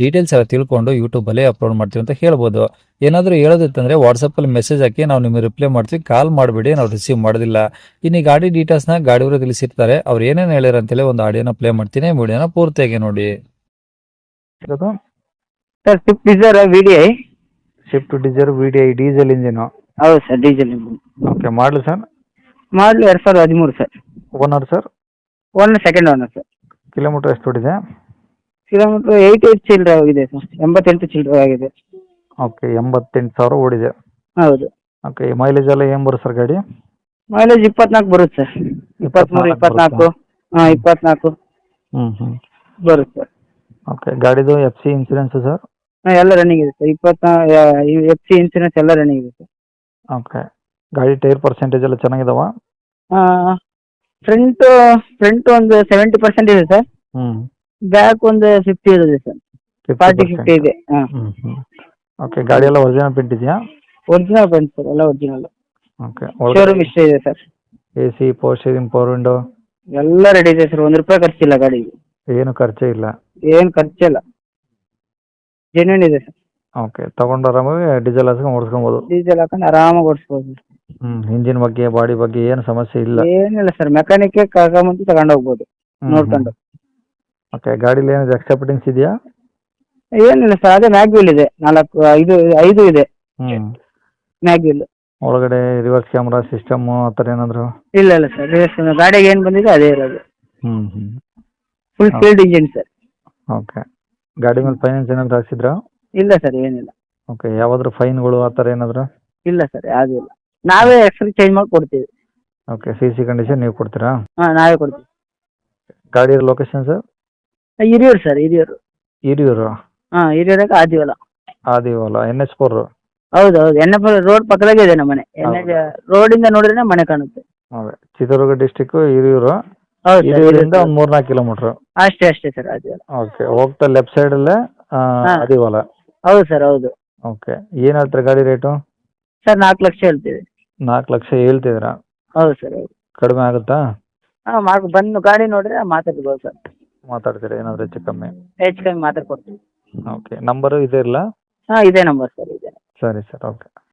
Details ಎಲ್ಲ ತಿಳ್ಕೊಂಡು ಯೂಟ್ಯೂಬಲ್ಲೇ ಅಲ್ಲಿ ಅಪ್ಲೋಡ್ ಮಾಡ್ತೀವಿ ಅಂತ ಹೇಳ್ಬೋದು. ಏನಾದರೂ ಹೇಳೋದಿತ್ತಂದರೆ ವಾಟ್ಸಪ್ಪಲ್ಲಿ ಮೆಸೇಜ್ ಹಾಕಿ ನಾವು ನಿಮಗೆ ರಿಪ್ಲೈ ಮಾಡ್ತೀವಿ ಕಾಲ್ ಮಾಡಬೇಡಿ ನಾವು ರಿಸೀವ್ ಮಾಡೋದಿಲ್ಲ. ಇನ್ನು ಈ ಗಾಡಿ ಡೀಟೇಲ್ಸ್ನ ಗಾಡಿಯವರು ತಿಳಿಸಿರ್ತಾರೆ. ಅವ್ರು ಏನೇನು ಹೇಳ್ಯಾರ ಅಂತೇಳಿ ಒಂದು ಆಡಿಯೋನ ಪ್ಲೇ ಮಾಡ್ತೀನಿ ವಿಡಿಯೋನ ಪೂರ್ತಿಯಾಗಿ ನೋಡಿ. Sir Swift Dzire V D I Swift Dzire V D I diesel engine ಹೌದು ಸರ್ ಡೀಸೆಲ್ ಓಕೆ ಮಾಡಲು ಸರ್ ಮಾಡಲು ಎರಡು ಸಾವಿರದ ಹದಿಮೂರು sir owner sir one second owner sir kilometre ಎಷ್ಟು ಹೊಡಿದೆ ಕಿಲೋಮೀಟ್ರ್ ಏಯ್ಟಿ ಏಯ್ಟ್ ಚಿಲ್ಲರೆ ಆಗಿದೆ ಸರ್. ಎಂಬತ್ತೆಂಟು ಚಿಲ್ಲರೆ ಆಗಿದೆ. ಓಕೆ ಎಂಬತ್ತೆಂಟು ಸಾವಿರ ಓಡಿದೆ. ಹೌದು. ಓಕೆ ಮೈಲೇಜ್ ಎಲ್ಲ ಏನು ಬರುತ್ತೆ ಸರ್ ಗಾಡಿ? ಮೈಲೇಜ್ ಇಪ್ಪತ್ನಾಲ್ಕು ಬರುತ್ತೆ ಸರ್. ಇಪ್ಪತ್ತ್ಮೂರು ಇಪ್ಪತ್ನಾಲ್ಕು ಹಾಂ ಇಪ್ಪತ್ನಾಲ್ಕು ಹ್ಞೂ ಹ್ಞೂ ಬರುತ್ತೆ ಸರ್. ಓಕೆ ಗಾಡಿದು ಎಫ್ ಸಿ ಇನ್ಸೂರೆನ್ಸು ಸರ್? ಹಾಂ ಎಲ್ಲ ರನ್ನಿಂಗ್ ಇದೆ ಸರ್. ಇಪ್ಪತ್ತ ಎಫ್ ಸಿ ಇನ್ಸೂರೆನ್ಸ್ ಎಲ್ಲ ರನ್ನಿಂಗ್ ಇದೆ ಸರ್. ಓಕೆ ಗಾಡಿ ಟೈರ್ ಪರ್ಸೆಂಟೇಜ್ ಎಲ್ಲ ಚೆನ್ನಾಗಿದಾವ? ಫ್ರಂಟ್ ಫ್ರಂಟ್ ಒಂದು ಸೆವೆಂಟಿ ಪರ್ಸೆಂಟ್ ಇದೆ ಸರ್. ಹ್ಞೂ ಬ್ಯಾಕ್ ಒಂದು ಫಿಫ್ಟಿ ಇದೆ ಸರ್ ಫಾರ್ಟಿ ಫಿಫ್ಟಿ ಇದೆ. ಹಾಂ. ಓಕೆ ಗಾಡಿ ಎಲ್ಲ ಒರಿಜಿನಲ್ ಪ್ರಿಂಟ್ ಇದೆಯಾ? ಒರಿಜಿನಲ್ ಬಂತು ಸರ್ ಎಲ್ಲ ಒರಿಜಿನಲ್ ಓಕೆ ಶೋರೂಮ್ ಇಷ್ಟೇ ಇದೆ sir A C power steering power window ಎಲ್ಲ ರೆಡಿ ಇದೆ ಸರ್ ಒಂದು ರೂಪಾಯಿ ಖರ್ಚಿಲ್ಲ ಗಾಡಿಗೆ ಏನು ಖರ್ಚೇ ಇಲ್ಲ? ಏನು ಖರ್ಚಿಲ್ಲ. ಜೆನ್ಯೂನ್ ಇದೆ ಸರ್ ಓಕೆ ತಗೊಂಡು ಆರಾಮಾಗಿ ಡೀಸೆಲ್ ಹಾಸ್ಕೊಂಡು ಓಡಿಸ್ಕೊಬೋದು. ಡೀಸೆಲ್ ಹಾಕೊಂಡು ಆರಾಮಾಗಿ ಓಡಿಸ್ಬೋದು. ಹ್ಞೂ ಇಂಜಿನ್ ಬಗ್ಗೆ ಬಾಡಿ ಬಗ್ಗೆ ಏನು ಸಮಸ್ಯೆ ಇಲ್ಲ. ಏನಿಲ್ಲ ಸರ್ ಮೆಕ್ಯಾನಿಕ್ ಕರ್ಕೊಂಬಂದು ತಗೊಂಡು ಹೋಗ್ಬೋದು. ಹ್ಮ್, ನೋಡ್ಕೊಂಡು. ಓಕೆ ಗಾಡಿಲಿ ಏನಿದೆ ಎಕ್ಸ್ಟ್ರಾ ಫಿಟ್ಟಿಂಗ್ಸ್ ಇದೆಯಾ? ಏನಿಲ್ಲ ಸರ್ ಅದೇ ಮ್ಯಾಗ್ವಿಲ್ ಇದೆ. ನಾಲ್ಕು ಐದು ಐದು ಇದೆ. ಹ್ಞೂ ಮ್ಯಾಗ್ವಿಲ್ ಒಳಗಡೆ ರಿವರ್ಸ್ ಕ್ಯಾಮ್ರಾ ಸಿಸ್ಟಮ್ ಆ ಥರ ಏನಾದರೂ? ಇಲ್ಲ ಇಲ್ಲ ಸರ್ ಗಾಡಿಗೆ ಏನು ಬಂದಿದೆ ಅದೇ ಇರೋದು. ಹ್ಞೂ ಹ್ಞೂ full field engine sir okay ಗಾಡಿ ಮೇಲೆ ಫೈನಾನ್ಸ್ ಏನಾದರೂ ಹಾಕ್ಸಿದ್ರಾ? ಇಲ್ಲ ಸರ್ ಏನಿಲ್ಲ. ಓಕೆ ಯಾವಾದರೂ ಫೈನ್ಗಳು ಆ ಥರ ಏನಾದರೂ? ಇಲ್ಲ ಸರ್ ಯಾವುದೂ ಇಲ್ಲ. ನಾವೇ ಎಕ್ಸ್ಟ್ರಾ ಚೇಂಜ್ ಮಾಡಿ ಕೊಡ್ತೀವಿ. ಓಕೆ ಸಿ ಸಿ ಕಂಡೀಷನ್ ನೀವು ಕೊಡ್ತೀರಾ? ಹಾಂ ನಾವೇ ಕೊಡ್ತೀವಿ. ಗಾಡಿ location sir Hiriyur sir Hiriyur. Hiriyur? ಹಾ ಹಿರಿಯೂರಾಗ Adivala. Adivala N H four ಹೌದು ಹೌದು ಎನ್ ಎಫ್ ರೋಡ್ ಪಕ್ಕದಾಗೆ ಇದೆ ನಮ್ಮ ಮನೆ ಎನ್ ಎಚ್ ರೋಡಿಂದ ನೋಡಿದ್ರೆ ಮನೆ ಕಾಣುತ್ತೆ. ಚಿತ್ರದುರ್ಗ ಡಿಸ್ಟಿಕ್ ಹಿರಿಯೂರು. ಹೌದು ಸರ್, ಹಿರಿಯೂರಿಂದ ಇದೆ ಒಂದು ಮೂರ್ನಾಲ್ಕು ಕಿಲೋಮೀಟ್ರು ಅಷ್ಟೇ ಅಷ್ಟೇ ಸರ್ ಆದಿವಲ. ಓಕೆ ಹೋಗ್ತಾ ಲೆಫ್ಟ್ ಸೈಡ್ ಹಾ. ಆದಿವಲ. ಹೌದು ಸರ್ ಹೌದು. ಓಕೆ ಏನ್ ಹೇಳ್ತಾರೆ ಗಾಡಿ ರೇಟು ಸರ್ ನಾಲ್ಕು ಲಕ್ಷ ಹೇಳ್ತೀವಿ. ನಾಲ್ಕು ಲಕ್ಷ ಹೇಳ್ತಿದ್ದೀರಾ? ಹೌದು ಸರ್ ಹೌದು. ಕಡಿಮೆ ಆಗುತ್ತಾ? ಹಾಂ ಮಾಡಿ ಬಂದು ಗಾಡಿ ನೋಡಿದ್ರೆ ಮಾತಾಡ್ಬೋದು ಸರ್ ಮಾತಾಡ್ತೀರಾ? ಏನಾದರೂ ಹೆಚ್ಚು ಕಮ್ಮಿ? ಹೆಚ್ಚು ಕಮ್ಮಿ ಮಾತಾಡ್ಕೊಡ್ತೀವಿ. ಓಕೆ ನಂಬರು ಇದೆ ಇಲ್ಲ ಹಾಂ ಇದೇ ನಂಬರ್ ಸರ್ ಇದೆ. ಸರಿ ಸರ್ ಓಕೆ